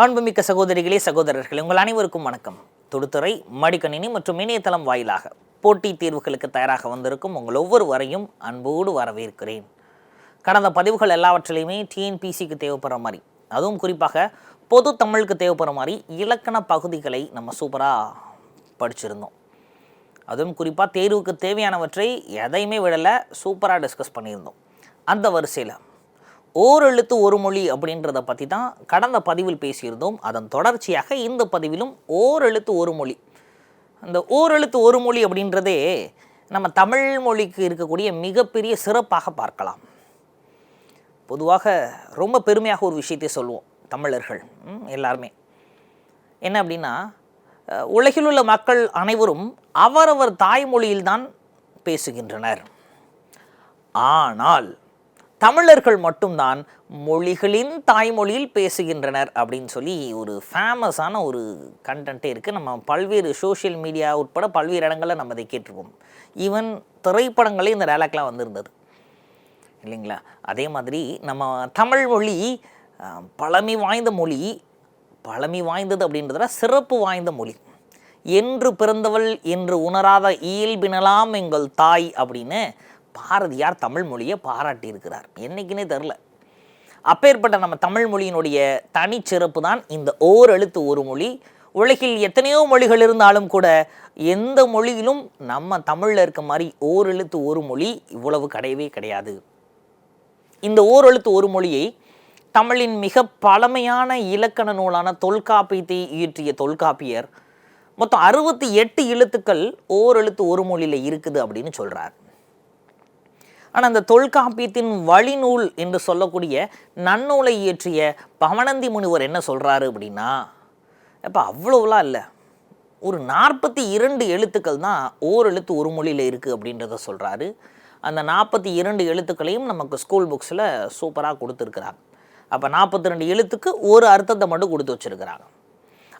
அன்புமிக்க சகோதரிகளே சகோதரர்களே உங்கள் அனைவருக்கும் வணக்கம். தொடுத்துறை மடிக்கணினி மற்றும் இணையதளம் வாயிலாக போட்டித் தேர்வுகளுக்கு தயாராக வந்திருக்கும் உங்கள் ஒவ்வொருவரையும் அன்போடு வரவேற்கிறேன். கடந்த பதிவுகள் எல்லாவற்றிலையுமே டிஎன்பிசிக்கு தேவைப்படுற மாதிரி அதுவும் குறிப்பாக பொது தமிழுக்கு தேவைப்படுற மாதிரி இலக்கண பகுதிகளை நம்ம சூப்பராக படிச்சிருந்தோம். அதுவும் குறிப்பாக தேர்வுக்கு தேவையானவற்றை எதையுமே விடலை சூப்பராக டிஸ்கஸ் பண்ணியிருந்தோம். அந்த வரிசையில் ஓரெழுத்து ஒரு மொழி அப்படின்றத பற்றி தான் கடந்த பதிவில் பேசியிருந்தோம். அதன் தொடர்ச்சியாக இந்த பதிவிலும் ஓரெழுத்து ஒரு மொழி. அந்த ஓரெழுத்து ஒரு மொழி அப்படின்றதே நம்ம தமிழ் மொழிக்கு இருக்கக்கூடிய மிகப்பெரிய சிறப்பாக பார்க்கலாம். பொதுவாக ரொம்ப பெருமையாக ஒரு விஷயத்தை சொல்லுவோம் தமிழர்கள் எல்லாருமே. என்ன அப்படின்னா உலகில் உள்ள மக்கள் அனைவரும் அவரவர் தாய்மொழியில்தான் பேசுகின்றனர். ஆனால் தமிழர்கள் மட்டும்தான் மொழிகளின் தாய்மொழியில் பேசுகின்றனர் அப்படின்னு சொல்லி ஒரு ஃபேமஸான ஒரு கண்டென்ட்டே இருக்குது நம்ம பல்வேறு சோஷியல் மீடியா உட்பட பல்வேறு இடங்களில் நம்ம அதை கேட்டிருப்போம் ஈவன் திரைப்படங்களே இந்த டேலாக்லாம் வந்திருந்தது. இல்லைங்களா? அதே மாதிரி நம்ம தமிழ் மொழி பழமை வாய்ந்த மொழி பழமை வாய்ந்தது அப்படின்றத சிறப்பு வாய்ந்த மொழி. என்று பிறந்தவள் என்று உணராத இயல்பினலாம் எங்கள் தாய் அப்படின்னு பாரதியார் தமிழ் மொழியை பாராட்டியிருக்கிறார். என்னைக்குன்னே தெரில. அப்பேற்பட்ட நம்ம தமிழ் மொழியினுடைய தனிச்சிறப்பு தான் இந்த ஓர் எழுத்து ஒரு மொழி. உலகில் எத்தனையோ மொழிகள் இருந்தாலும் கூட எந்த மொழியிலும் நம்ம தமிழில் இருக்க மாதிரி ஓர் எழுத்து ஒரு மொழி இவ்வளவு கிடையவே கிடையாது. இந்த ஓர் எழுத்து ஒரு மொழியை தமிழின் மிக பழமையான இலக்கண நூலான தொல்காப்பியத்தை இயற்றிய தொல்காப்பியர் மொத்தம் அறுபத்தி எட்டு எழுத்துக்கள் ஓர் எழுத்து ஒரு மொழியில் இருக்குது அப்படின்னு சொல்கிறார் ஆனால் அந்த தொல்காப்பியத்தின் வழிநூல் என்று சொல்லக்கூடிய நன்னூலை இயற்றிய பவனந்தி முனிவர் என்ன சொல்கிறாரு அப்படின்னா அப்போ அவ்வளோலாம் இல்லை. ஒரு நாற்பத்தி இரண்டு எழுத்துக்கள் தான் ஓர் எழுத்து ஒரு மொழியில் இருக்குது அப்படின்றத சொல்கிறாரு அந்த நாற்பத்தி இரண்டு எழுத்துக்களையும் நமக்கு ஸ்கூல் புக்ஸில் சூப்பராக கொடுத்துருக்குறாங்க அப்போ நாற்பத்தி ரெண்டு எழுத்துக்கு ஒரு அர்த்தத்தை மட்டும் கொடுத்து வச்சுருக்கிறாங்க.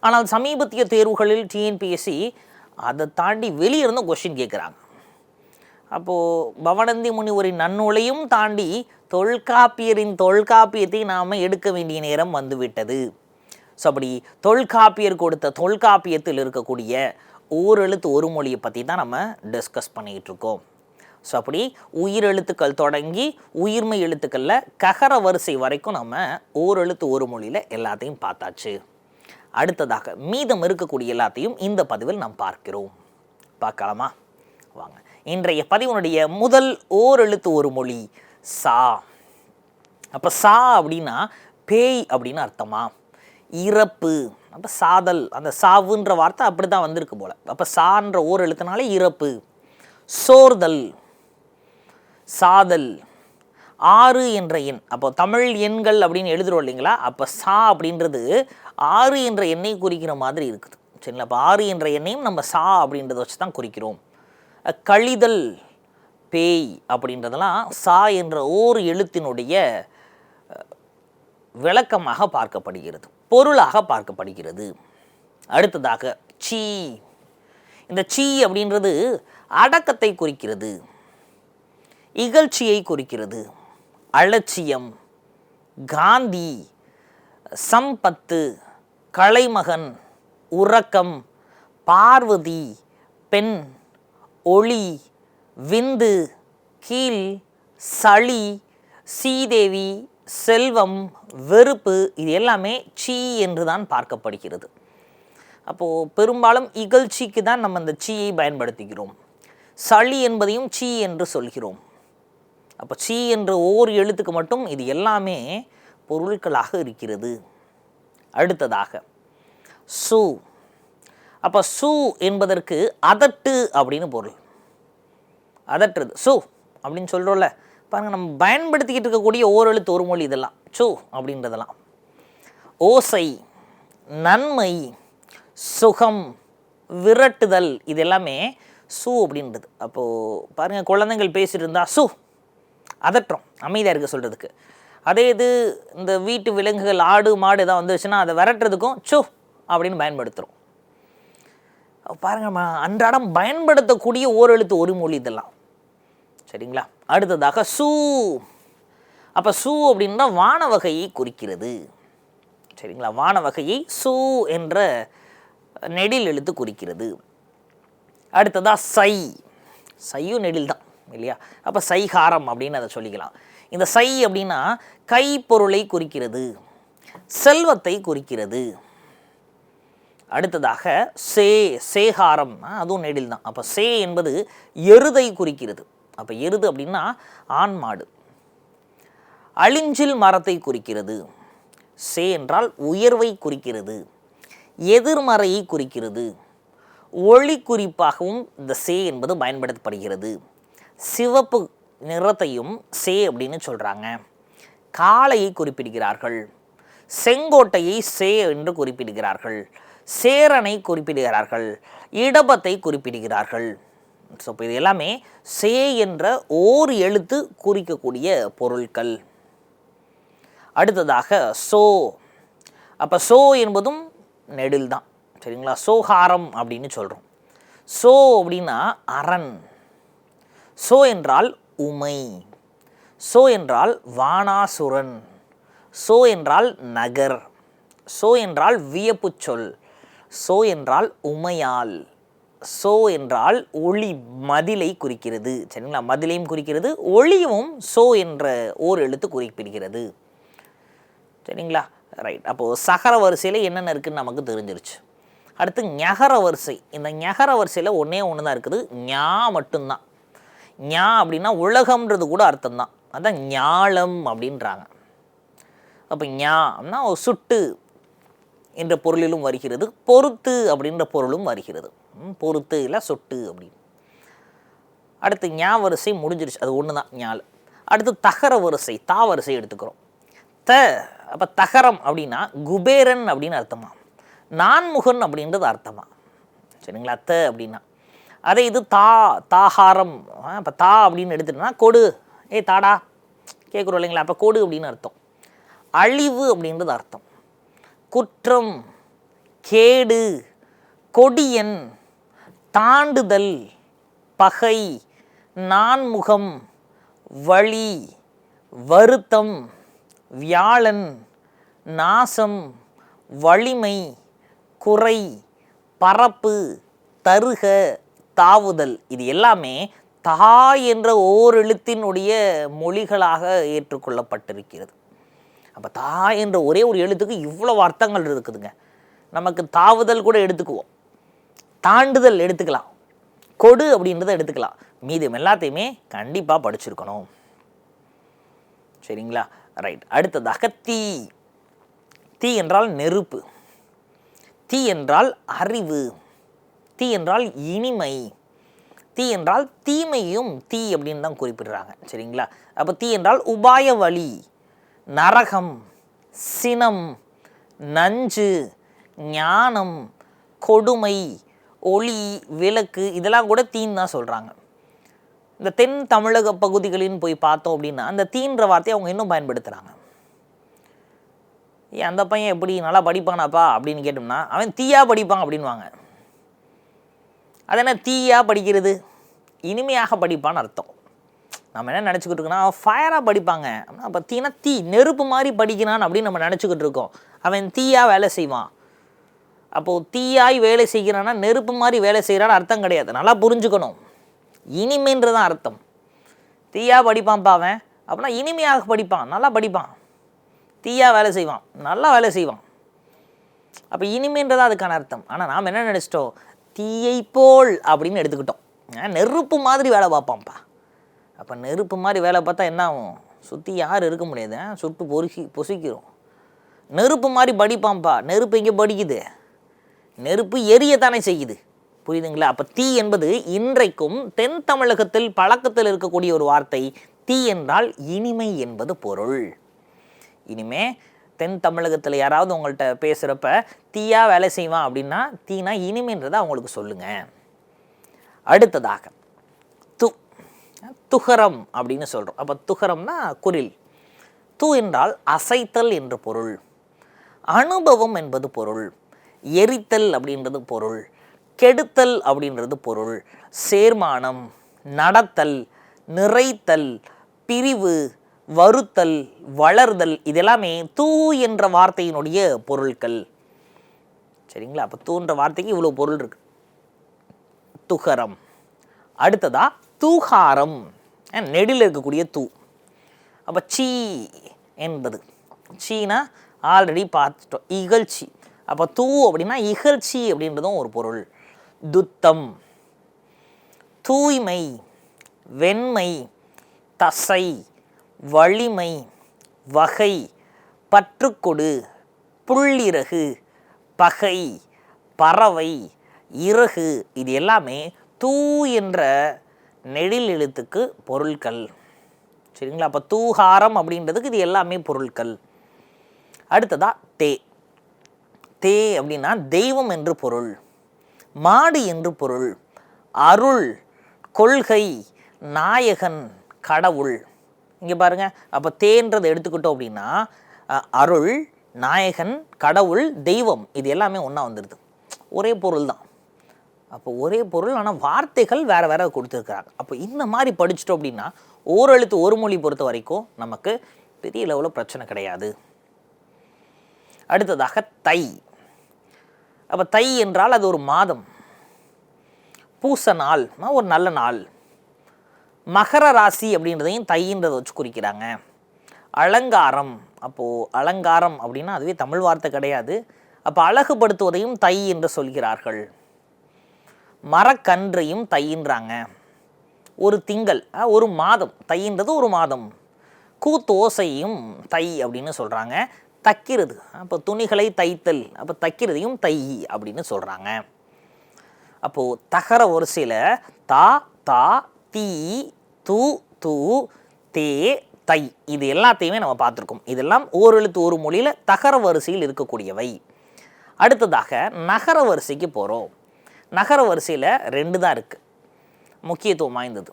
ஆனால் சமீபத்திய தேர்வுகளில் டிஎன்பிஎஸ்சி அதை தாண்டி வெளியே கொஷின் கேட்குறாங்க அப்போது பவனந்தி முனிவரின் நன்னூலையும் தாண்டி தொல்காப்பியரின் தொல்காப்பியத்தை நாம் எடுக்க வேண்டிய நேரம் வந்துவிட்டது. ஸோ அப்படி தொல்காப்பியர் கொடுத்த தொல்காப்பியத்தில் இருக்கக்கூடிய ஓரெழுத்து ஒரு மொழியை பற்றி தான் நம்ம டிஸ்கஸ் பண்ணிக்கிட்டு இருக்கோம். ஸோ அப்படி உயிரெழுத்துக்கள் தொடங்கி உயிர்மை எழுத்துக்களில் ககர வரிசை வரைக்கும் நம்ம ஓரெழுத்து ஒரு மொழியில் எல்லாத்தையும் பார்த்தாச்சு. அடுத்ததாக மீதம் இருக்கக்கூடிய எல்லாத்தையும் இந்த பதிவில் நாம் பார்க்கிறோம். பார்க்கலாமா? வாங்க. இன்றைய பதிவனுடைய முதல் ஓரெழுத்து ஒரு மொழி சா. அப்போ சா அப்படின்னா பேய் அப்படின்னு அர்த்தமா? இறப்பு. அப்போ சாதல் அந்த சாவுன்ற வார்த்தை அப்படி தான் வந்திருக்கு போல. அப்போ சான்ற ஓர் எழுத்துனாலே இறப்பு. சோர்தல் சாதல். ஆறு என்ற எண். அப்போ தமிழ் எண்கள் அப்படின்னு எழுதுறோம் இல்லைங்களா? அப்போ சா அப்படின்றது ஆறு என்ற எண்ணை குறிக்கிற மாதிரி இருக்குது. சரிங்களா? அப்போ ஆறு என்ற எண்ணையும் நம்ம சா அப்படின்றத வச்சு தான் குறிக்கிறோம். கழிதல் பேய் அப்படின்றதெல்லாம் சா என்ற ஓர் எழுத்தினுடைய விளக்கமாக பார்க்கப்படுகிறது பொருளாக பார்க்கப்படுகிறது. அடுத்ததாக சீ. இந்த சீ அப்படின்றது அடக்கத்தை குறிக்கிறது இகழ்ச்சியை குறிக்கிறது அலட்சியம் காந்தி சம்பத்து கலைமகன் உறக்கம் பார்வதி பெண் ஒளி விந்து கீழ் சளி சீதேவி செல்வம் வெறுப்பு இது எல்லாமே சீ என்று தான் பார்க்கப்படுகிறது. அப்போது பெரும்பாலும் இகழ்ச்சிக்கு தான் நம்ம இந்த சீயை பயன்படுத்துகிறோம். சளி என்பதையும் சீ என்று சொல்கிறோம். அப்போ சீ என்ற ஒவ்வொரு எழுத்துக்கு மட்டும் இது எல்லாமே பொருட்களாக இருக்கிறது. அடுத்ததாக சு. அப்போ சு என்பதற்கு அதட்டு அப்படின்னு பொருள். அதட்டுறது. சு அப்படின்னு சொல்கிறோம்ல பாருங்கள் நம்ம பயன்படுத்திக்கிட்டு இருக்கக்கூடிய ஓரெழுத்து ஒரு மொழி இதெல்லாம். சு அப்படின்றதெல்லாம். ஓசை நன்மை சுகம் விரட்டுதல் இது எல்லாமே சு அப்படின்றது. அப்போது பாருங்கள் குழந்தைங்கள் பேசிகிட்டு இருந்தால் சு. அதட்டுறோம். அமைதியாக இருக்க சொல்கிறதுக்கு அதே இது இந்த வீட்டு விலங்குகள் ஆடு மாடு எதாவது வந்துச்சுன்னா அதை விரட்டுறதுக்கும் சு அப்படின்னு பயன்படுத்துகிறோம் பாருங்கம்மா அன்றாடம் பயன்படுத்தக்கூடிய ஓரெழுத்து ஒரு மொழி இதெல்லாம். சரிங்களா? அடுத்ததாக சூ. அப்போ சூ அப்படின்னா வான வகையை குறிக்கிறது. சரிங்களா? வான வகையை சு என்ற நெடில் எழுத்து குறிக்கிறது. அடுத்ததா சை. சையும் நெடில் தான் இல்லையா? அப்போ சைகாரம் அப்படின்னு அதை சொல்லிக்கலாம். இந்த சை அப்படின்னா கைப்பொருளை குறிக்கிறது செல்வத்தை குறிக்கிறது. அடுத்ததாக சே சேகாரம் அதுவும் நெடில் தான். அப்போ சே என்பது எருதை குறிக்கிறது. அப்போ எருது அப்படின்னா ஆண் மாடு. அழிஞ்சில் மரத்தை குறிக்கிறது. சே என்றால் உயர்வை குறிக்கிறது. எதிர்மறையை குறிக்கிறது. ஒளி குறிப்பாகவும் இந்த சே என்பது பயன்படுத்தப்படுகிறது. சிவப்பு நிறத்தையும் சே அப்படின்னு சொல்கிறாங்க காளையை குறிப்பிடுகிறார்கள். செங்கோட்டையை சே என்று குறிப்பிடுகிறார்கள். சேரனை குறிப்பிடுகிறார்கள் இடபத்தை குறிப்பிடுகிறார்கள். ஸோ இப்போ இது எல்லாமே சே என்ற ஓர் எழுத்து குறிக்கக்கூடிய பொருட்கள் அடுத்ததாக சோ. அப்போ சோ என்பதும் நெடில் தான். சரிங்களா? சோஹாரம் அப்படின்னு சொல்கிறோம் சோ அப்படின்னா அரண். சோ என்றால் உமை. சோ என்றால் வானாசுரன். சோ என்றால் நகர். சோ என்றால் வியப்புச் சொல். சோ என்றால் உமையால். சோ என்றால் ஒளி மதிலை குறிக்கிறது. சரிங்களா? மதிலையும் குறிக்கிறது ஒளியும் சோ என்ற ஓர் எழுத்து குறிப்பிடுகிறது. சரிங்களா? ரைட் அப்போது சகர வரிசையில் என்னென்ன இருக்குன்னு நமக்கு தெரிஞ்சிருச்சு. அடுத்து ஞகர வரிசை. இந்த ஞகர வரிசையில் ஒன்றே ஒன்று தான் இருக்குது. ஞா மட்டும்தான். ஞா அப்படின்னா உலகம்ன்றது கூட அர்த்தம் தான் அதான் ஞாலம் அப்படின்றாங்க. அப்போ ஞா அப்படின்னா ஒரு சுட்டு என்ற பொருளிலும் வருகிறது. பொறுத்து அப்படின்ற பொருளும் வருகிறது. ம், பொறுத்து இல்லை சொட்டு அப்படின்னு. அடுத்து ஞா வரிசை முடிஞ்சிருச்சு. அது ஒன்று தான் ஞால். அடுத்து தகர வரிசை தா வரிசை எடுத்துக்கிறோம். த அப்போ தகரம் அப்படின்னா குபேரன் அப்படின்னு அர்த்தமா? நான்முகன் அப்படின்றது அர்த்தமா? சரிங்களா? த அப்படின்னா. அதே இது தா தாகாரம். அப்போ தா அப்படின்னு எடுத்துட்டோம்னா கொடு. ஏய் தாடா. கேட்குறோம் இல்லைங்களா? அப்போ கொடு அப்படின்னு அர்த்தம். அழிவு அப்படின்றது அர்த்தம். குற்றம் கேடு கொடியன் தாண்டுதல் பகை நான்முகம் வழி வருத்தம் வியாழன் நாசம் வலிமை குறை பரப்பு தருக தாவுதல். இது எல்லாமே தா என்ற ஓரெழுத்தினுடைய மொழிகளாக ஏற்றுக்கொள்ளப்பட்டிருக்கிறது. அப்போ தா என்ற ஒரே ஒரு எழுத்துக்கு இவ்வளவு அர்த்தங்கள் இருக்குதுங்க. நமக்கு தாவுதல் கூட எடுத்துக்குவோம். தாண்டுதல் எடுத்துக்கலாம். கொடு அப்படின்றத எடுத்துக்கலாம். மீதம் எல்லாத்தையுமே கண்டிப்பாக படிச்சிருக்கணும். சரிங்களா? ரைட் அடுத்ததாக தீ தீ என்றால் நெருப்பு. தீ என்றால் அறிவு. தீ என்றால் இனிமை. தீ என்றால் தீமையும் தீ அப்படின்னு தான் குறிப்பிடுறாங்க. சரிங்களா? அப்போ தீ என்றால் உபாய வழி. நரகம் சினம் நஞ்சு ஞானம் கொடுமை ஒளி விளக்கு இதெல்லாம் கூட தீன்னு தான் சொல்கிறாங்க இந்த தென் தமிழக பகுதிகளின்னு போய் பார்த்தோம் அப்படின்னா அந்த தீன்ற வார்த்தையை அவங்க இன்னும் பயன்படுத்துகிறாங்க ஏன் அந்த பையன் எப்படி நல்லா படிப்பானாப்பா அப்படின்னு கேட்டோம்னா அவன் தீயாக படிப்பான் அப்படின்வாங்க அது என்ன தீயாக படிக்கிறது? இனிமையாக படிப்பான்னு அர்த்தம். நம்ம என்ன நினச்சிக்கிட்டு இருக்கோம்னா அவன் ஃபயராக படிப்பாங்க. அப்படின்னா பார்த்தீங்கன்னா தீ நெருப்பு மாதிரி படிக்கிறான் அப்படின்னு நம்ம நினச்சிக்கிட்டு இருக்கோம். அவன் தீயாக வேலை செய்வான். அப்போது தீயாய் வேலை செய்கிறான்னா நெருப்பு மாதிரி வேலை செய்கிறான்னு அர்த்தம் கிடையாது. நல்லா புரிஞ்சுக்கணும். இனிமைன்றதான் அர்த்தம். தீயாக படிப்பான்ப்பா அவன். அப்படின்னா இனிமையாக படிப்பான். நல்லா படிப்பான். தீயாக வேலை செய்வான். நல்லா வேலை செய்வான். அப்போ இனிமைன்றதான் அதுக்கான அர்த்தம். ஆனால் நாம் என்ன நினச்சிட்டோம்? தீயை போல் அப்படின்னு எடுத்துக்கிட்டோம். நெருப்பு மாதிரி வேலை பார்ப்பான்ப்பா. அப்போ நெருப்பு மாதிரி வேலை பார்த்தா என்ன ஆகும்? சுற்றி யார் இருக்க முடியாது. சுட்டு பொறுக்கி பொசிக்கிறோம் நெருப்பு மாதிரி படிப்பான்ப்பா நெருப்பு எங்கே படிக்குது? நெருப்பு எரியத்தானே செய்யுது. புரியுதுங்களா? அப்போ தீ என்பது இன்றைக்கும் தென் தமிழகத்தில் பழக்கத்தில் இருக்கக்கூடிய ஒரு வார்த்தை. தீ என்றால் இனிமை என்பது பொருள். இனிமே தென் தமிழகத்தில் யாராவது உங்கள்கிட்ட பேசுகிறப்ப தீயாக வேலை செய்வான் அப்படின்னா தீனா இனிமைன்றதை அவங்களுக்கு சொல்லுங்க. அடுத்ததாக துகரம் அப்படின்னு சொல்கிறோம் அப்போ துகரம்னா குரில். தூ என்றால் அசைத்தல் என்று பொருள். அனுபவம் என்பது பொருள். எரித்தல் அப்படின்றது பொருள். கெடுத்தல் அப்படின்றது பொருள். சேர்மானம் நடத்தல் நிறைத்தல் பிரிவு வருத்தல் வளர்தல் இதெல்லாமே தூ என்ற வார்த்தையினுடைய பொருட்கள் சரிங்களா? அப்போ தூன்ற வார்த்தைக்கு இவ்வளோ பொருள் இருக்கு. துகரம். அடுத்ததா தூகாரம். அண்ட் நெடில் இருக்கக்கூடிய தூ. அப்போ சீ என்பது. சீனா ஆல்ரெடி பார்த்துட்டோம். இகழ்ச்சி. அப்போ தூ அப்படின்னா இகழ்ச்சி அப்படின்றதும் ஒரு பொருள். துத்தம். தூய்மை. வெண்மை. தசை. வலிமை. வகை. பற்றுக்கொடு. புள்ளிறகு பகை. பறவை. இறகு. இது எல்லாமே தூ என்ற நெடில் எழுத்துக்கு பொருட்கள் சரிங்களா? அப்போ தூகாரம் அப்படின்றதுக்கு இது எல்லாமே பொருட்கள் அடுத்ததா தே. தே அப்படின்னா தெய்வம் என்று பொருள் மாடு என்று பொருள் அருள் கொள்கை நாயகன் கடவுள். இங்கே பாருங்க. அப்போ தேன்றதை எடுத்துக்கிட்டோம் அப்படின்னா அருள் நாயகன் கடவுள் தெய்வம். இது எல்லாமே ஒன்றா வந்துடுது ஒரே பொருள் தான் அப்போ ஒரே பொருள் ஆனால் வார்த்தைகள் வேறு வேறு கொடுத்துருக்குறாங்க. அப்போ இந்த மாதிரி படிச்சிட்டோம் அப்படின்னா ஓரெழுத்து ஒரு மொழி பொறுத்த வரைக்கும் நமக்கு பெரிய லெவலில் பிரச்சனை கிடையாது. அடுத்ததாக தை. அப்போ தை என்றால் அது ஒரு மாதம். பூச நாள் ஒரு நல்ல நாள். மகர ராசி அப்படின்றதையும் தைன்றதை வச்சு குறிக்கிறாங்க. அலங்காரம். அப்போது அலங்காரம் அப்படின்னா அதுவே தமிழ் வார்த்தை கிடையாது. அப்போ அழகுபடுத்துவதையும் தை என்று சொல்கிறார்கள். மரக்கன்றையும் தையின்றாங்க. ஒரு திங்கள் ஒரு மாதம் தையின்றது ஒரு மாதம். கூத்தோசையும் தை அப்படின்னு சொல்கிறாங்க தைக்கிறது அப்போ துணிகளை தைத்தல் அப்போ தைக்கிறதையும் தை அப்படின்னு சொல்கிறாங்க அப்போது தகர வரிசையில் தா தா தீ து தூ தே தை. இது எல்லாத்தையுமே நம்ம பார்த்துருக்கோம். இதெல்லாம் ஓரெழுத்து ஒரு மொழியில் தகர வரிசையில் இருக்கக்கூடியவை. அடுத்ததாக நகர வரிசைக்கு போகிறோம் நகர வரிசையில் ரெண்டு தான் இருக்குது முக்கியத்துவம் வாய்ந்தது.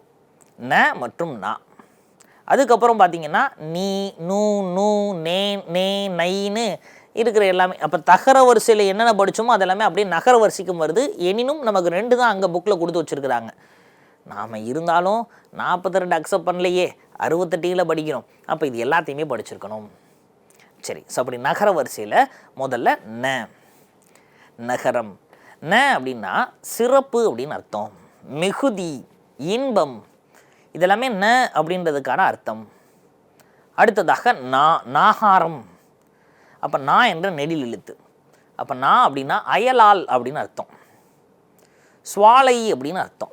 ந மற்றும் நா. அதுக்கப்புறம் பார்த்தீங்கன்னா நீ நூ நூ நே நே நைன்னு இருக்கிற எல்லாமே அப்போ தகர வரிசையில் என்னென்ன படித்தோமோ அதெல்லாமே அப்படியே நகர வரிசைக்கும் வருது. எனினும் நமக்கு ரெண்டு தான் அங்கே புக்கில் கொடுத்து வச்சுருக்குறாங்க. நாம் இருந்தாலும் நாற்பத்தி ரெண்டு அக்செப்ட் பண்ணலையே அறுபத்தெட்டில் படிக்கிறோம். அப்போ இது எல்லாத்தையுமே படிச்சிருக்கணும். சரி ஸோ அப்படி நகர வரிசையில் முதல்ல ந. நகரம். ந அப்படின்னா சிறப்பு அப்படின்னு அர்த்தம். மிகுதி இன்பம் இதெல்லாமே ந அப்படின்றதுக்கான அர்த்தம். அடுத்ததாக நா நாகாரம். அப்போ நா என்ற நெடில் எழுத்து. அப்போ நா அப்படின்னா அயலால் அப்படின்னு அர்த்தம். சுவாலை அப்படின்னு அர்த்தம்.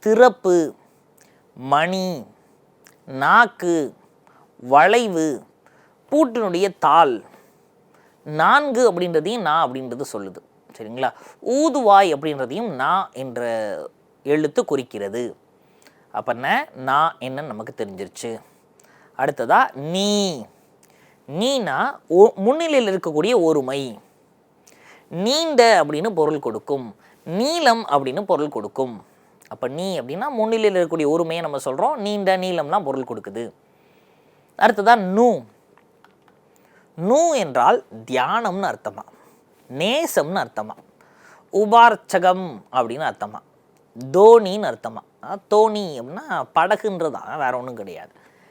திறப்பு மணி நாக்கு வளைவு பூட்டினுடைய தாள். நான்கு அப்படின்றதையும் நான் அப்படின்றது சொல்லுது. சரிங்களா? ஊதுவாய் அப்படின்றதையும் நா என்ற எழுத்து குறிக்கிறது. அப்போ நான் நா என்னன்னு நமக்கு தெரிஞ்சிருச்சு. அடுத்ததா நீ. நீனா ஒ- முன்னிலையில் இருக்கக்கூடிய ஒருமை. நீண்ட அப்படின்னு பொருள் கொடுக்கும். நீளம் அப்படின்னு பொருள் கொடுக்கும். அப்போ நீ அப்படின்னா முன்னிலையில் இருக்கக்கூடிய ஒருமையை நம்ம சொல்கிறோம் நீண்ட நீளம்லாம் பொருள் கொடுக்குது. அடுத்ததான் நூ. நூ என்றால் தியானம்னு அர்த்தமாக நேசம்னு அர்த்தமா. உபார்ச்சகம் அப்படின்னு அர்த்தமா. தோனின்னு அர்த்தமா. தோணி அப்படின்னா படகுன்றதா வேற ஒன்றும் கிடையாது.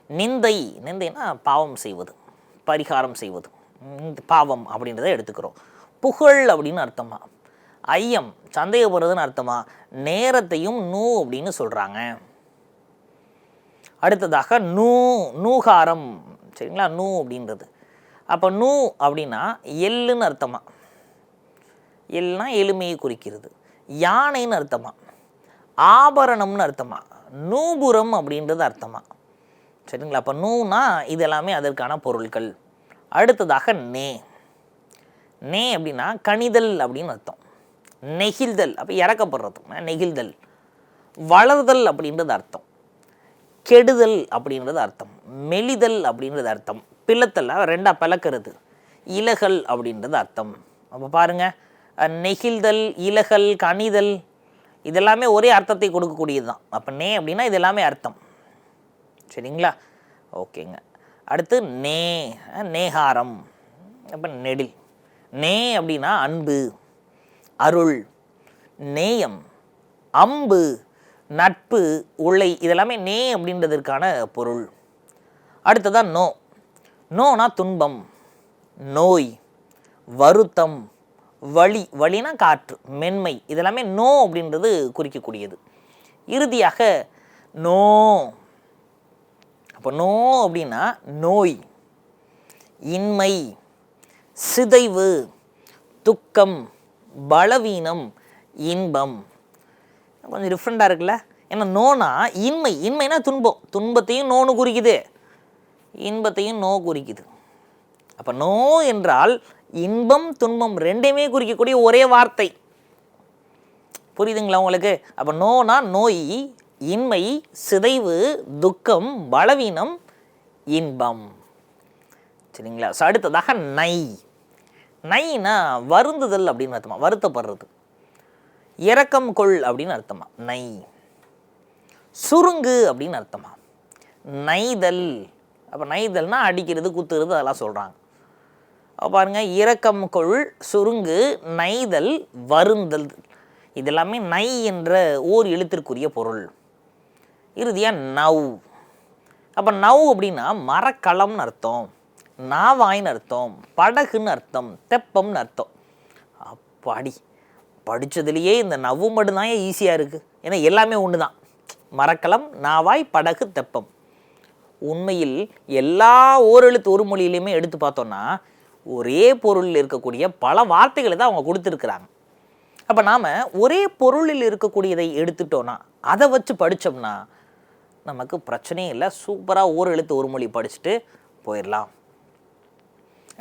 நிந்தை நிந்தைன்னா பாவம் செய்வது பரிகாரம் செய்வது. பாவம் அப்படின்றத எடுத்துக்கிறோம். புகழ் அப்படின்னு அர்த்தமா. ஐயம் சந்தேகப்படுறதுன்னு அர்த்தமா. நேரத்தையும் நூ அப்படின்னு சொல்கிறாங்க அடுத்ததாக நூ நூகாரம். சரிங்களா? நூ அப்படின்றது. அப்போ நூ அப்படின்னா எள்ளுன்னு அர்த்தமாக எல்லாம் எளிமையை குறிக்கிறது. யானைன்னு அர்த்தமா? ஆபரணம்னு அர்த்தமா? நூபுரம் அப்படின்றது அர்த்தமா? சரிங்களா? அப்போ நூனா இது எல்லாமே அதற்கான பொருட்கள் அடுத்ததாக நே. நே அப்படின்னா கணிதல் அப்படின்னு அர்த்தம். நெகிழ்தல். அப்போ இறக்கப்படுறது. நெகிழ்தல். வளர்தல் அப்படின்றது அர்த்தம். கெடுதல் அப்படின்றது அர்த்தம். மெலிதல் அப்படின்றது அர்த்தம். பிளத்தல். ரெண்டாக பிளக்கிறது. இலகல் அப்படின்றது அர்த்தம். அப்போ பாருங்கள் நெகிழ்தல் இலகல் கணிதல் இதெல்லாமே ஒரே அர்த்தத்தை கொடுக்கக்கூடியது தான். அப்போ நே அப்படின்னா இது எல்லாமே அர்த்தம். சரிங்களா? ஓகேங்க. அடுத்து நே நேகாரம். அப்போ நெடில். நே அப்படின்னா அன்பு அருள் நேயம் அம்பு நட்பு உலை இதெல்லாமே நே அப்படின்றதற்கான பொருள். அடுத்ததான் நோ. நோனா துன்பம் நோய் வருத்தம் வலி வழினா காற்று மென்மை இதெல்லாமே நோ அப்படின்றது குறிக்கக்கூடியது. இறுதியாக நோ. அப்போ நோ அப்படின்னா நோய் இன்மை சிதைவு துக்கம் பலவீனம் இன்பம். கொஞ்சம் டிஃப்ரெண்ட்டாக இருக்குல்ல? ஏன்னா நோனா இன்மை இன்மைனா துன்பம். துன்பத்தையும் நோன்னு குறிக்குது. இன்பத்தையும் நோ குறிக்குது. அப்போ நோ என்றால் இன்பம் துன்பம் ரெண்டையுமே குறிக்கக்கூடிய ஒரே வார்த்தை. புரியுதுங்களா உங்களுக்கு? அப்போ நோனா நோய் இன்மை சிதைவு துக்கம் பலவீனம் இன்பம். சரிங்களா? ஸோ அடுத்ததாக நை. நைனா வருந்துதல் அப்படின்னு அர்த்தமா? வருத்தப்படுறது. இரக்கம் கொள் அப்படின்னு அர்த்தமா? நை. சுருங்கு அப்படின்னு அர்த்தமா? நைதல். அப்போ நைதல்னா அடிக்கிறது குத்துறது அதெல்லாம் சொல்கிறாங்க பாருங்கள் பாருங்க இரக்கம் கொள் சுருங்கு நைதல் வருந்தல். இதெல்லாமே நை என்ற ஓர் எழுத்திற்குரிய பொருள். இறுதியாக நவ் அப்போ நவ் அப்படின்னா மரக்களம்னு அர்த்தம். நாவாயின்னு அர்த்தம். படகுன்னு அர்த்தம். தெப்பம்னு அர்த்தம். அப்பாடி படித்ததுலேயே இந்த நவ்வு மட்டும்தான் ஈஸியாக இருக்குது ஏன்னா எல்லாமே ஒன்று தான் மரக்கலம் நாவாய் படகு தெப்பம். உண்மையில் எல்லா ஓரெழுத்து ஒரு மொழியிலையுமே எடுத்து பார்த்தோன்னா ஒரே பொருளில் இருக்கக்கூடிய பல வார்த்தைகளை தான் அவங்க கொடுத்துருக்குறாங்க. அப்போ நாம் ஒரே பொருளில் இருக்கக்கூடியதை எடுத்துட்டோன்னா அதை வச்சு படித்தோம்னா நமக்கு பிரச்சனையே இல்லை. சூப்பராக ஓர் எழுத்து ஒரு மொழி படிச்சுட்டு போயிடலாம்.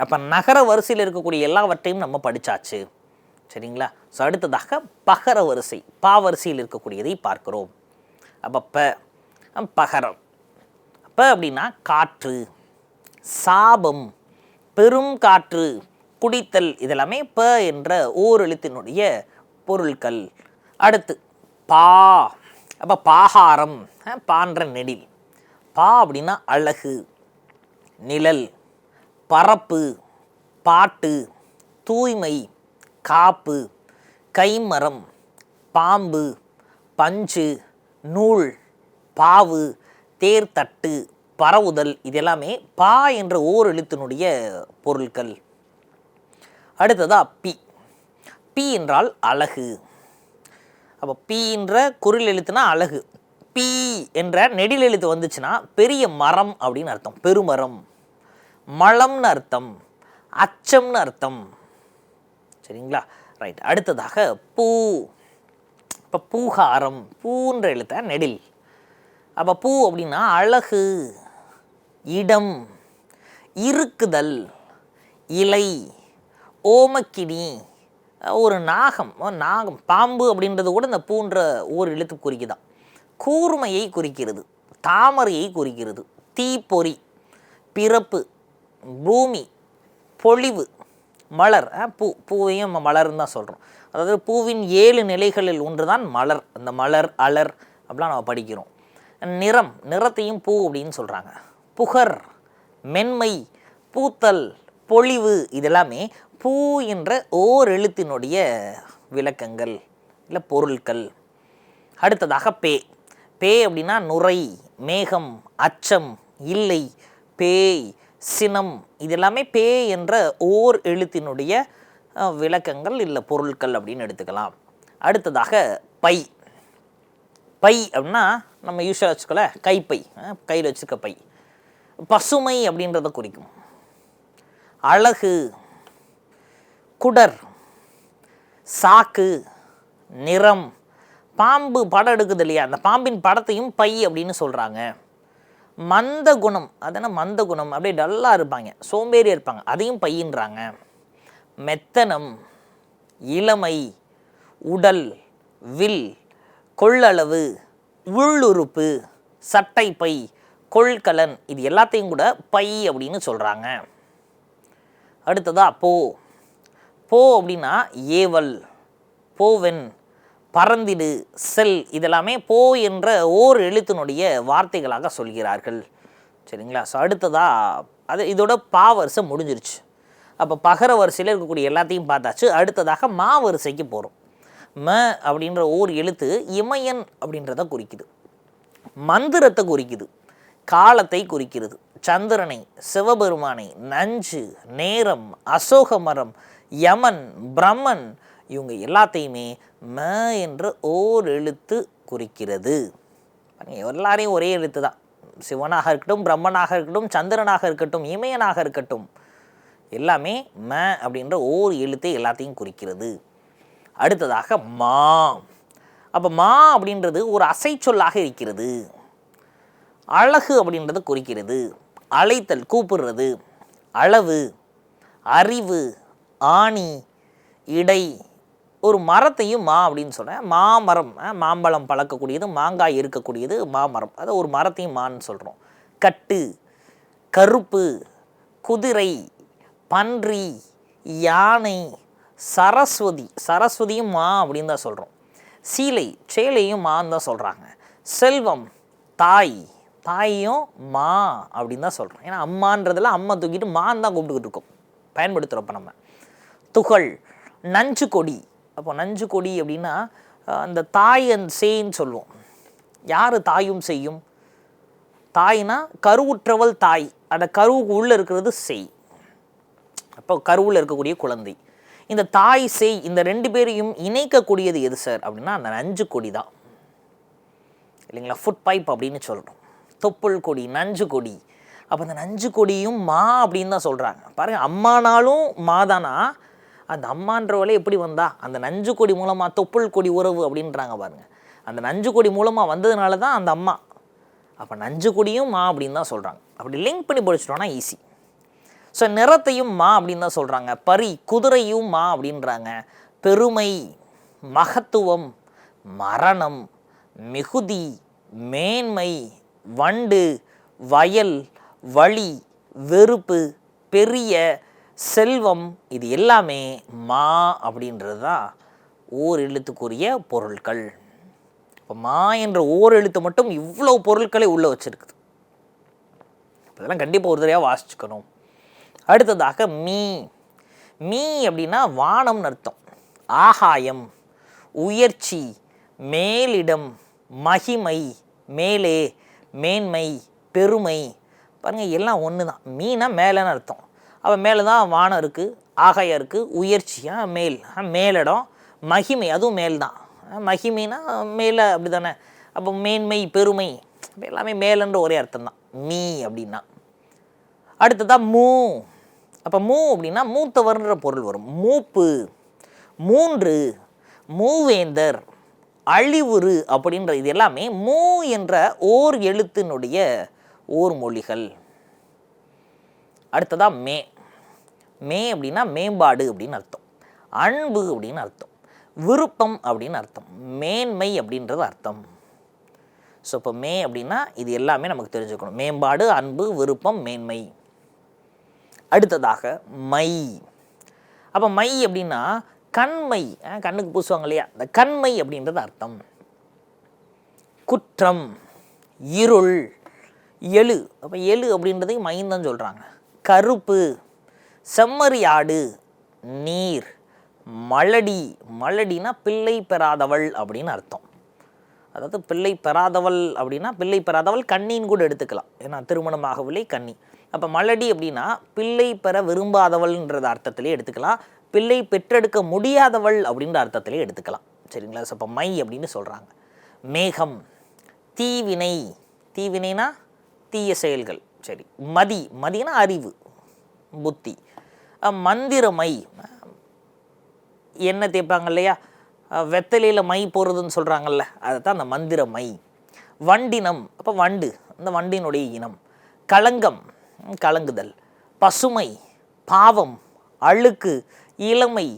அப்போ நகர வரிசையில் இருக்கக்கூடிய எல்லாவற்றையும் நம்ம படித்தாச்சு சரிங்களா? ஸோ அடுத்ததாக பகர வரிசை பா வரிசையில் இருக்கக்கூடியதை பார்க்கிறோம். அப்போ ப பகரம். ப அப்படின்னா காற்று சாபம். பெரும் காற்று குடித்தல் இதெல்லாமே ப என்ற ஓரெழுத்தினுடைய பொருட்கள் அடுத்து பா. அப்போ பாகாரம் பான்ற நெடில். பா அப்படின்னா அழகு நிழல் பரப்பு பாட்டு தூய்மை காப்பு கைமரம் பாம்பு பஞ்சு நூல் பாவு தேர்தட்டு பரவுதல் இதெல்லாமே பா என்ற ஓர் எழுத்தினுடைய பொருட்கள் அடுத்ததா பி. பி என்றால் அழகு. அப்போ பி என்ற குரில் எழுத்துனா அழகு. பி என்ற நெடில் எழுத்து வந்துச்சுன்னா பெரிய மரம் அப்படின்னு அர்த்தம். பெருமரம். மலம்னு அர்த்தம். அச்சம்னு அர்த்தம். சரிங்களா? ரைட் அடுத்ததாக பூ. இப்போ பூகாரம். பூன்ற எழுத்த நெடில். அப்போ பூ அப்படின்னா அழகு. இடம் இருக்குதல் இலை ஓமக்கினி ஒரு நாகம் நாகம் பாம்பு அப்படின்றது கூட இந்த பூன்ற ஓர் எழுத்து குறிக்குதான். கூர்மையை குறிக்கிறது தாமரையை குறிக்கிறது தீப்பொறி பிறப்பு பூமி பொழிவு மலர் பூ பூவையும் நம்ம மலர்னு தான் சொல்கிறோம் அதாவது பூவின் ஏழு நிலைகளில் ஒன்று தான் மலர். அந்த மலர் அலர் அப்படிலாம் நம்ம படிக்கிறோம். நிறம் நிறத்தையும் பூ அப்படின்னு சொல்கிறாங்க புகர் மென்மை பூத்தல் பொழிவு இதெல்லாமே பூ என்ற ஓர் எழுத்தினுடைய விளக்கங்கள் இல்லை பொருட்கள் அடுத்ததாக பே. பே அப்படின்னா நுரை மேகம் அச்சம் இல்லை பேய் சினம் இதெல்லாமே பே என்ற ஓர் எழுத்தினுடைய விளக்கங்கள் இல்லை பொருட்கள் அப்படின்னு எடுத்துக்கலாம். அடுத்ததாக பை. பை அப்படின்னா நம்ம யூஸ்வலாக வச்சுக்கல கைப்பை. கையில் வச்சுருக்க பை. பசுமை அப்படின்றத குறிக்கும். அழகு குடர் சாக்கு நிறம் பாம்பு படம் எடுக்குது இல்லையா? அந்த பாம்பின் படத்தையும் பை அப்படின்னு சொல்கிறாங்க மந்த குணம் அதனால் மந்த குணம்? அப்படியே டல்லாக இருப்பாங்க. சோம்பேறியாக இருப்பாங்க. அதையும் பையின்றாங்க. மெத்தனம் இளமை உடல் வில் கொள்ளளவு உள்ளுறுப்பு சட்டை பை கொள்கலன். இது எல்லாத்தையும் கூட பை அப்படின்னு சொல்கிறாங்க அடுத்ததா போ. போ அப்படின்னா ஏவல் போவென் பறந்திடு செல் இதெல்லாமே போ என்ற ஓர் எழுத்தினுடைய வார்த்தைகளாக சொல்கிறார்கள். சரிங்களா? ஸோ அடுத்ததா அது இதோட பா வரிசை முடிஞ்சிருச்சு. அப்போ பகர வரிசையில் இருக்கக்கூடிய எல்லாத்தையும் பார்த்தாச்சு. அடுத்ததாக மா வரிசைக்கு போகிறோம் ம அப்படின்ற ஓர் எழுத்து இமயன் அப்படின்றத குறிக்குது. மந்திரத்தை குறிக்குது. காலத்தை குறிக்கிறது. சந்திரனை சிவபெருமானை நஞ்சு நேரம் அசோக மரம் யமன் பிரம்மன் இவங்க எல்லாத்தையுமே ம என்ற ஓர் எழுத்து குறிக்கிறது. எல்லாரையும் ஒரே எழுத்து தான். சிவனாக இருக்கட்டும் பிரம்மனாக இருக்கட்டும் சந்திரனாக இருக்கட்டும் இமயனாக இருக்கட்டும் எல்லாமே ம அப்படின்ற ஓர் எழுத்தை எல்லாத்தையும் குறிக்கிறது. அடுத்ததாக மா. அப்போ மா அப்படின்றது ஒரு அசைச்சொல்லாக இருக்கிறது. அழகு அப்படின்றத குறிக்கிறது. அழைத்தல் கூப்பிடுறது அளவு அறிவு ஆணி இடை ஒரு மரத்தையும் மா அப்படின்னு சொல்கிறேன் மாமரம் மாம்பழம் பழக்கக்கூடியது மாங்காய் இருக்கக்கூடியது மாமரம். அதை ஒரு மரத்தையும் மான்னு சொல்கிறோம் கட்டு கருப்பு குதிரை பன்றி யானை சரஸ்வதி. சரஸ்வதியும் மா அப்படின்னு தான் சொல்கிறோம் சீலை சேலையும் மான்னு தான் சொல்கிறாங்க செல்வம் தாய் தாயும் மா அப்படின்னு தான் சொல்கிறோம் ஏன்னா அம்மான்றதுல அம்மா தூக்கிட்டு மான்னு தான் கூப்பிட்டுக்கிட்டு இருக்கோம். பயன்படுத்துகிறப்ப நம்ம. துகள் நஞ்சு கொடி. அப்போ நஞ்சு கொடி அப்படின்னா அந்த தாய் அண்ட் சேன்னு சொல்லுவோம். யார் தாயும் செய்யும் தாய்னா கருவுற்றவள் தாய். அந்த கருவுக்கு உள்ளே இருக்கிறது செய். அப்போ கருவில் இருக்கக்கூடிய குழந்தை. இந்த தாய் செய் இந்த ரெண்டு பேரையும் இணைக்கக்கூடியது எது சார்? அப்படின்னா அந்த நஞ்சு கொடி தான் இல்லைங்களா? ஃபுட் பைப் அப்படின்னு சொல்கிறோம் தொப்புள் கொடி நஞ்சு கொடி. அப்போ அந்த நஞ்சு கொடியும் மா அப்படின்னு தான் சொல்கிறாங்க பாருங்கள் அம்மானாலும் மாதானா? அந்த அம்மான்றவளே எப்படி வந்தா? அந்த நஞ்சு கொடி மூலமாக தொப்புள் கொடி உறவு அப்படின்றாங்க பாருங்கள் அந்த நஞ்சு கொடி மூலமாக வந்ததுனால தான் அந்த அம்மா. அப்போ நஞ்சு கொடியும் மா அப்படின்னு தான் சொல்கிறாங்க அப்படி லிங்க் பண்ணி படிச்சிட்டோன்னா ஈஸி ஸோ நிறத்தையும் மா அப்படின்னு தான் சொல்கிறாங்க பரி குதிரையும் மா அப்படின்றாங்க. பெருமை மகத்துவம் மரணம் மிகுதி மேன்மை வண்டு வயல் வழி வெறுப்பு பெரிய செல்வம் இது எல்லாமே மா அப்படின்றது தான் ஓர் எழுத்துக்குரிய பொருட்கள் இப்போ மா என்ற ஓர் எழுத்து மட்டும் இவ்வளோ பொருட்களை உள்ளே வச்சிருக்குது. இதெல்லாம் கண்டிப்பாக ஒரு தடவையாக வாசிச்சுக்கணும். அடுத்ததாக மீ. மீ அப்படின்னா வானம்னு அர்த்தம். ஆகாயம் உயர்ச்சி மேலிடம் மகிமை மேலே மேன்மை பெருமை. பாருங்கள் எல்லாம் ஒன்று தான் மீனா மேலேன்னு அர்த்தம். அப்போ மேலே தான் வானம் இருக்குது ஆகாயம் இருக்குது உயர்ச்சியாக மேல். ஆ, மேலிடம் மகிமை அதுவும் மேல் தான் மகிமைனா மேலே அப்படி தானே அப்போ மேன்மை பெருமை. எல்லாமே மேலன்ற ஒரே அர்த்தம் தான் மீ அப்படின்னா. அடுத்ததாக மூ. அப்போ மூ அப்படின்னா மூத்தவர்ன்ற பொருள் வரும். மூப்பு மூன்று மூவேந்தர். அழிவுறு அப்படின்ற இது எல்லாமே மூ என்ற ஓர் எழுத்தினுடைய ஓர் மொழிகள். அடுத்ததாக மே. மே அப்படின்னா மேம்பாடு அப்படின்னு அர்த்தம். அன்பு அப்படின்னு அர்த்தம். விருப்பம் அப்படின்னு அர்த்தம். மேன்மை அப்படின்றது அர்த்தம். ஸோ இப்போ மே அப்படின்னா இது எல்லாமே நமக்கு தெரிஞ்சுக்கணும். மேம்பாடு அன்பு விருப்பம் மேன்மை. அடுத்ததாக மை. அப்போ மை அப்படின்னா கண்மை கண்ணுக்கு பூசுவாங்க இல்லையா? இந்த கண்மை அப்படின்றது அர்த்தம். குற்றம் இருள் எழு. அப்போ எழு அப்படின்றதையும் மைந்தான் சொல்கிறாங்க கருப்பு செம்மறி ஆடு நீர் மலடி. மலடினா பிள்ளை பெறாதவள் அப்படின்னு அர்த்தம். அதாவது பிள்ளை பெறாதவள் அப்படின்னா பிள்ளை பெறாதவள் கண்ணின்னு கூட எடுத்துக்கலாம். ஏன்னா திருமணமாகவில்லை கண்ணி. அப்போ மலடி அப்படின்னா பிள்ளை பெற விரும்பாதவள்ன்றது அர்த்தத்திலே எடுத்துக்கலாம். பிள்ளை பெற்றெடுக்க முடியாதவள் அப்படின்ற அர்த்தத்திலே எடுத்துக்கலாம். சரிங்களா? ஸோ இப்போ மை அப்படின்னு சொல்கிறாங்க மேகம் தீவினை. தீவினைனா தீய செயல்கள். சரி. மதி. மதினா அறிவு புத்தி. மந்திரமை என்ன தேய்ப்பாங்க இல்லையா? வெத்தலையில் மை போடுறதுன்னு சொல்கிறாங்கல்ல அதை தான் அந்த மந்திர மை வண்டினம். அப்போ வண்டு. அந்த வண்டினுடைய இனம். களங்கம். கலங்குதல். பசுமை. பாவம். அழுக்கு. இளமை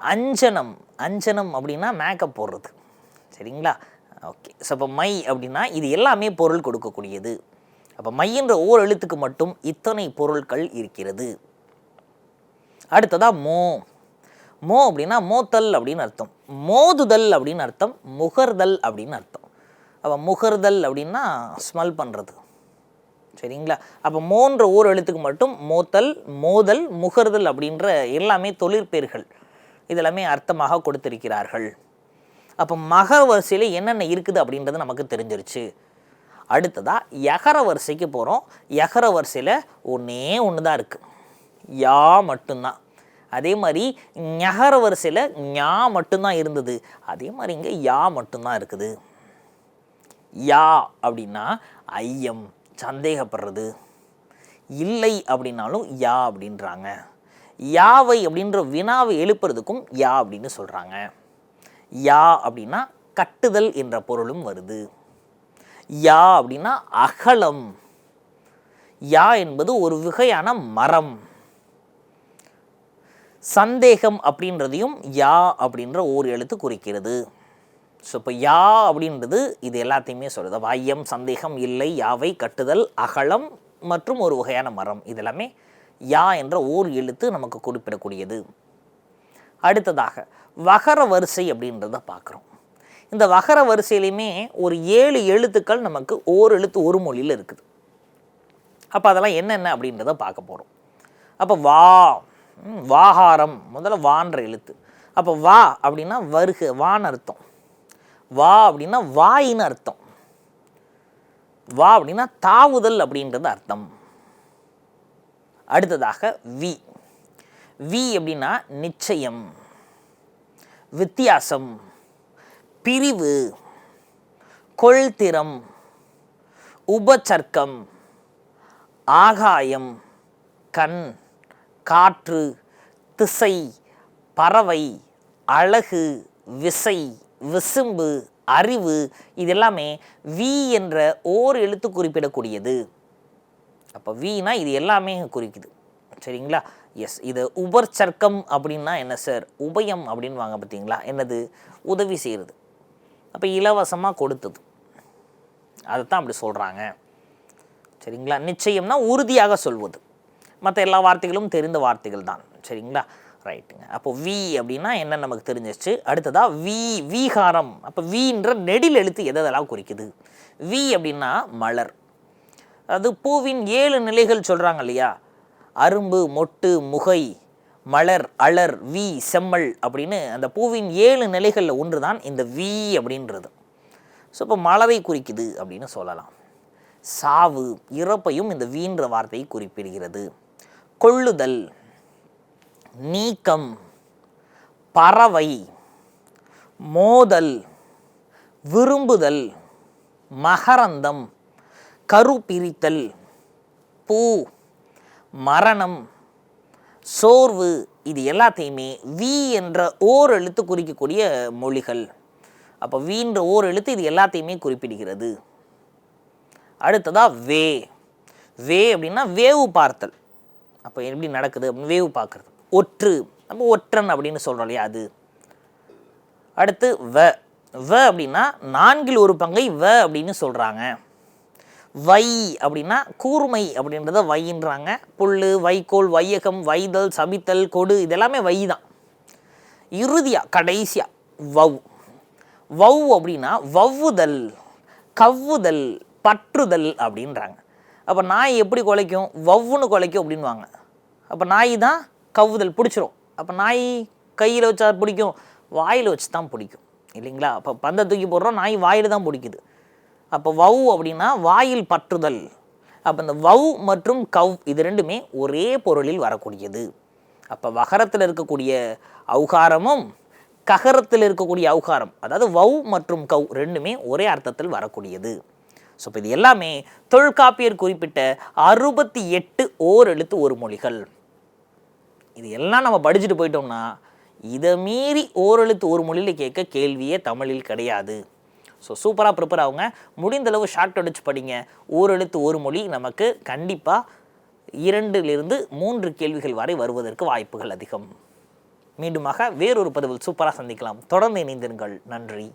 அஞ்சனம் அஞ்சனம் அப்படின்னா மேக்கப் போடுறது. சரிங்களா? ஓகே ஸோ இப்போ மை அப்படின்னா இது எல்லாமே பொருள் கொடுக்கக்கூடியது. அப்போ மைன்ற ஓர் எழுத்துக்கு மட்டும் இத்தனை பொருட்கள் இருக்கிறது. அடுத்ததாக மோ. மோ அப்படின்னா மோத்தல் அப்படின்னு அர்த்தம். மோதுதல் அப்படின்னு அர்த்தம். முகர்தல் அப்படின்னு அர்த்தம். அப்போ முகர்தல் அப்படின்னா ஸ்மெல் பண்ணுறது சரிங்களா? அப்போ மோன்ற ஓர் எழுத்துக்கு மட்டும் மோத்தல் மோதல் முகர்தல் அப்படின்ற எல்லாமே தொழிற்பேர்கள் இதெல்லாமே அர்த்தமாக கொடுத்திருக்கிறார்கள். அப்போ மக வரிசையில் என்னென்ன இருக்குது அப்படின்றது நமக்கு தெரிஞ்சிருச்சு. அடுத்ததாக யகர வரிசைக்கு போகிறோம் யகர வரிசையில் ஒன்றே ஒன்று தான் இருக்குது யா மட்டும்தான். அதே மாதிரி ஞகர வரிசையில் ஞா மட்டும்தான் இருந்தது. அதே மாதிரி இங்கே யா மட்டும்தான் இருக்குது. யா அப்படின்னா ஐயம். சந்தேகப்படுறது. இல்லை அப்படின்னாலும் யா அப்படின்றாங்க. யாவை அப்படின்ற வினாவை எழுப்புறதுக்கும் யா அப்படின்னு சொல்கிறாங்க யா அப்படின்னா கட்டுதல் என்ற பொருளும் வருது. யா அப்படின்னா அகலம். யா என்பது ஒரு வகையான மரம். சந்தேகம் அப்படின்றதையும் யா அப்படின்ற ஓர் எழுத்து குறிக்கிறது. ஸோ இப்போ யா அப்படின்றது இது எல்லாத்தையுமே சொல்லுது. வாயம் ஐயம் சந்தேகம் இல்லை யாவை கட்டுதல் அகலம் மற்றும் ஒரு வகையான மரம். இதெல்லாமே யா என்ற ஓர் எழுத்து நமக்கு குறிப்பிடக்கூடியது. அடுத்ததாக வகர வரிசை அப்படின்றத பார்க்குறோம். இந்த வகர வரிசையிலையுமே ஒரு ஏழு எழுத்துக்கள் நமக்கு ஓர் எழுத்து ஒரு மொழியில் இருக்குது. அப்போ அதெல்லாம் என்னென்ன அப்படின்றத பார்க்க போகிறோம் அப்போ வா வாகாரம் முதல்ல வான்ற எழுத்து. அப்போ வா அப்படின்னா வருக வான்னு அர்த்தம். வா அப்படின்னா வாயின்னு அர்த்தம். வா அப்படின்னா தாவுதல் அப்படின்றது அர்த்தம். அடுத்ததாக வி. வி அப்படின்னா நிச்சயம் வித்தியாசம் பிரிவு கொள்திறம் உபச்சர்க்கம் ஆகாயம் கண் காற்று திசை பறவை அழகு விசை விசும்பு அறிவு இது எல்லாமே வி என்ற ஓர் எழுத்து குறிப்பிடக்கூடியது. அப்போ வீணா இது எல்லாமே குறிக்குது. சரிங்களா? எஸ் இது உபர் சர்க்கம் அப்படின்னா என்ன சார் உபயம் அப்படின்னு வாங்க பார்த்தீங்களா என்னது? உதவி செய்கிறது அப்போ இலவசமாக கொடுத்தது. அதைத்தான் அப்படி சொல்கிறாங்க சரிங்களா? நிச்சயம்னா உறுதியாக சொல்வது. மற்ற எல்லா வார்த்தைகளும் தெரிந்த வார்த்தைகள் தான் சரிங்களா? ரைட்டுங்க அப்போ வி அப்படின்னா என்ன நமக்கு தெரிஞ்சிச்சு அடுத்ததா வி வீகாரம். அப்போ வீன்ற நெடில் எழுத்து எதை எதெல்லாம் குறிக்குது? வி அப்படின்னா மலர். அது பூவின் ஏழு நிலைகள் சொல்கிறாங்க இல்லையா? அரும்பு மொட்டு முகை மலர் அலர் வி செம்மல் அப்படின்னு அந்த பூவின் ஏழு நிலைகளில் ஒன்று தான் இந்த வி அப்படின்றது. ஸோ இப்போ மலரை குறிக்குது அப்படின்னு சொல்லலாம். சாவு இறப்பையும் இந்த வீன்ற வார்த்தை குறிப்பிடுகிறது. கொள்ளுதல் நீக்கம் பறவை மோதல் விரும்புதல் மகரந்தம் கரு பிரித்தல் பூ மரணம் சோர்வு இது எல்லாத்தையுமே வி என்ற ஓர் எழுத்து குறிக்கக்கூடிய மொழிகள். அப்போ வீன்ற ஓர் எழுத்து இது எல்லாத்தையுமே குறிப்பிடுகிறது. அடுத்ததா வே. வே அப்படின்னா வேவு பார்த்தல். அப்போ எப்படி நடக்குது அப்படின்னு வேவு பார்க்குறது. ஒற்று நம்ம ஒற்றன் அப்படின்னு சொல்கிறோம் இல்லையா அது. அடுத்து வ வ அப்படின்னா நான்கில் ஒரு பங்கை வ அப்படின்னு சொல்கிறாங்க வை அப்படின்னா கூர்மை அப்படின்றத வைன்றாங்க புல் வைக்கோல் வையகம் வைதல் சபித்தல் கொடு இதெல்லாமே வை தான். இறுதியாக கடைசியாக வவ். வவ் அப்படின்னா வவ்வுதல் கவ்வுதல் பற்றுதல் அப்படின்றாங்க. அப்போ நாய் எப்படி குலைக்கும்? வவ்வுன்னு குலைக்கும் அப்படின்வாங்க அப்போ நாய் தான் கவ்வுதல் பிடிச்சிரும். அப்போ நாய் கையில் வச்சா பிடிக்கும் வாயில் வச்சு தான் பிடிக்கும். இல்லைங்களா? அப்போ பந்தை தூக்கி போடுறோம் நாய் வாயில் தான் பிடிக்குது. அப்போ வவ் அப்படின்னா வாயில் பற்றுதல். அப்போ இந்த வவ் மற்றும் கவ் இது ரெண்டுமே ஒரே பொருளில் வரக்கூடியது. அப்போ வகரத்தில் இருக்கக்கூடிய அவுகாரமும் ககரத்தில் இருக்கக்கூடிய அவுகாரம் அதாவது வவ் மற்றும் கவ் ரெண்டுமே ஒரே அர்த்தத்தில் வரக்கூடியது. ஸோ இப்போ இது எல்லாமே தொல்காப்பியர் குறிப்பிட்ட அறுபத்தி எட்டு ஓர் எழுத்து ஒரு மொழிகள். இது எல்லாம் நம்ம படிச்சுட்டு போயிட்டோம்னா இதை மீறி ஓரெழுத்து ஒரு மொழியில் கேட்க கேள்வியே தமிழில் கிடையாது. ஸோ சூப்பராக ப்ரிப்பேர் ஆகுங்க. முடிந்தளவு ஷார்ட் அடிச்சு படிங்க. ஓரெழுத்து ஒரு மொழி நமக்கு கண்டிப்பாக இரண்டிலிருந்து மூன்று கேள்விகள் வரை வருவதற்கு வாய்ப்புகள் அதிகம். மீண்டுமாக வேறொரு பதிவில் சூப்பராக சந்திக்கலாம். தொடர்ந்து இணைந்திருங்கள். நன்றி.